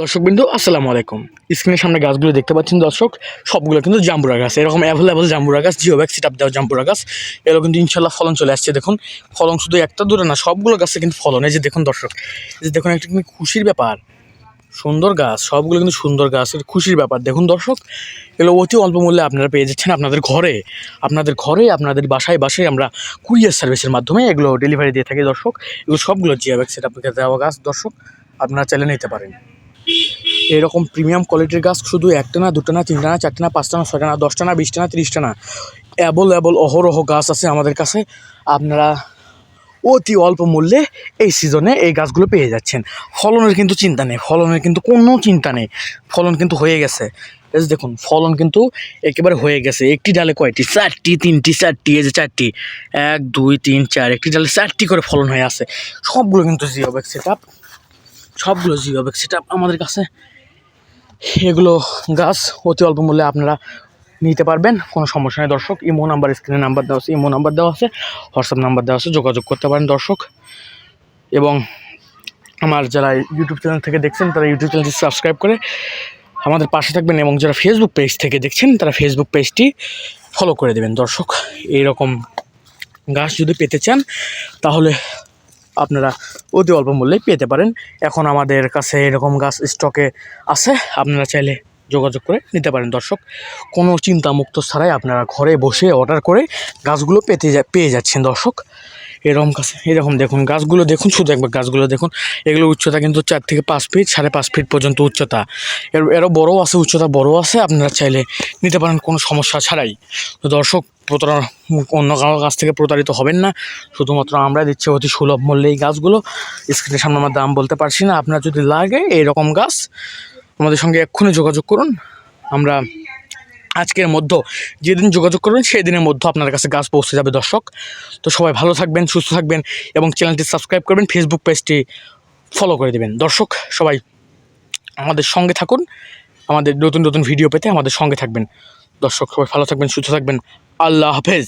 দর্শকবৃন্দ, আসসালামু আলাইকুম। স্ক্রিনের সামনে গাছগুলো দেখতে পাচ্ছেন দর্শক, সবগুলো কিন্তু জাম্বুরা গাছ। এরকম অ্যাভেলেবল জাম্বুরা গাছ জিও ব্যাগ সিট আপ দেওয়া জাম্বুরা গাছ এগুলো কিন্তু ইনশাল্লাহ ফলন চলে আসছে। দেখুন, ফলন শুধু একটা দূরে না, সবগুলো গাছে কিন্তু ফলন। এই যে দেখুন দর্শক, এই যে দেখুন, একটা কিন্তু খুশির ব্যাপার। সুন্দর গাছ, সবগুলো কিন্তু সুন্দর গাছ খুশির ব্যাপার। দেখুন দর্শক, এগুলো অতি অল্প মূল্যে আপনারা পেয়ে যাচ্ছেন আপনাদের ঘরে। আপনাদের ঘরে, আপনাদের বাসায় বাসায় আমরা কুরিয়ার সার্ভিসের মাধ্যমে এগুলো ডেলিভারি দিয়ে থাকি দর্শক। এগুলো সবগুলো জিও ব্যাগ সেট দেওয়া গাছ দর্শক, আপনারা চাইলে নিতে পারেন। এরকম প্রিমিয়াম কোয়ালিটির গাছ শুধু একটা না দুটো না তিনটা না চারটে না পাঁচটা না ছয়টা না দশটা না বিশটা না তিরিশটা না অ্যাবল অহরহ গাছ আছে আমাদের কাছে। আপনারা অতি অল্প মূল্যে এই সিজনে এই গাছগুলো পেয়ে যাচ্ছেন। ফলনের কিন্তু চিন্তা নেই, ফলনের কিন্তু কোনো চিন্তা নেই। ফলন কিন্তু হয়ে গেছে। এই দেখুন, ফলন কিন্তু একেবারে হয়ে গেছে। একটি ডালে কয়টি? চারটি, তিনটি, চারটি, এই যে চারটি। এক, দুই, তিন, চার, একটি ডালে চারটি করে ফলন হয়ে আছে। সবগুলো কিন্তু জিও ব্যাগ সেট সবগুলো জিও ব্যাগ সেট আমাদের কাছে। এগুলো গাছ অতি অল্প মূল্যে আপনারা নিতে পারবেন। কোনো সমস্যা নেই দর্শক। ইমো নাম্বার, স্ক্রিনে নাম্বার দেওয়া আছে, ইমো নাম্বার দেওয়া আছে, হোয়াটসঅ্যাপ নাম্বার দেওয়া আছে, যোগাযোগ করতে পারেন দর্শক। এবং আমার যারা ইউটিউব চ্যানেল থেকে দেখছেন, তারা ইউটিউব চ্যানেলটি সাবস্ক্রাইব করে আমাদের পাশে থাকবেন এবং যারা ফেসবুক পেজ থেকে দেখছেন, তারা ফেসবুক পেজটি ফলো করে দেবেন দর্শক। এইরকম গাছ যদি পেতে চান, তাহলে আপনারা অতি অল্প মূল্যে পেতে পারেন। এখন আমাদের কাছে এরকম গাছ স্টকে আছে, আপনারা চাইলে যোগাযোগ করে নিতে পারেন দর্শক। কোনো চিন্তামুক্ত ছাড়াই আপনারা ঘরে বসে অর্ডার করে গাছগুলো পেতে পেয়ে যাচ্ছেন দর্শক। এরকম গাছ এরকম দেখুন গাছগুলো দেখুন, শুধু একবার গাছগুলো দেখুন। এগুলো উচ্চতা কিন্তু চার থেকে পাঁচ ফিট সাড়ে পাঁচ ফিট পর্যন্ত উচ্চতা। এর, এরও বড়ও আছে, উচ্চতা বড় আছে, আপনারা চাইলে নিতে পারেন, কোনো সমস্যা ছাড়াই। তো দর্শক, প্রতারণা, অন্য কারোর কাছ থেকে প্রতারিত হবেন না। শুধুমাত্র আমরা দিচ্ছি অতি সুলভ মূল্যে এই গাছগুলো। স্ক্রিনের সামনে আমার দাম বলতে পারছি না, আপনার যদি লাগে এইরকম গাছ, আমাদের সঙ্গে এক্ষুনি যোগাযোগ করুন। আমরা আজকের মধ্যে যেদিন যোগাযোগ করবেন সেই দিনের মধ্যে আপনার কাছে গাছ পৌঁছে যাবে, দর্শক। তো সবাই ভালো থাকবেন, সুস্থ থাকবেন এবং চ্যানেলটি সাবস্ক্রাইব করবেন ফেসবুক পেজটি ফলো করে দেবেন। দর্শক, সবাই আমাদের সঙ্গে থাকুন। আমাদের নতুন নতুন ভিডিও পেতে আমাদের সঙ্গে থাকবেন। দর্শক, সবাই ভালো থাকবেন, সুস্থ থাকবেন। আল্লাহ হাফেজ।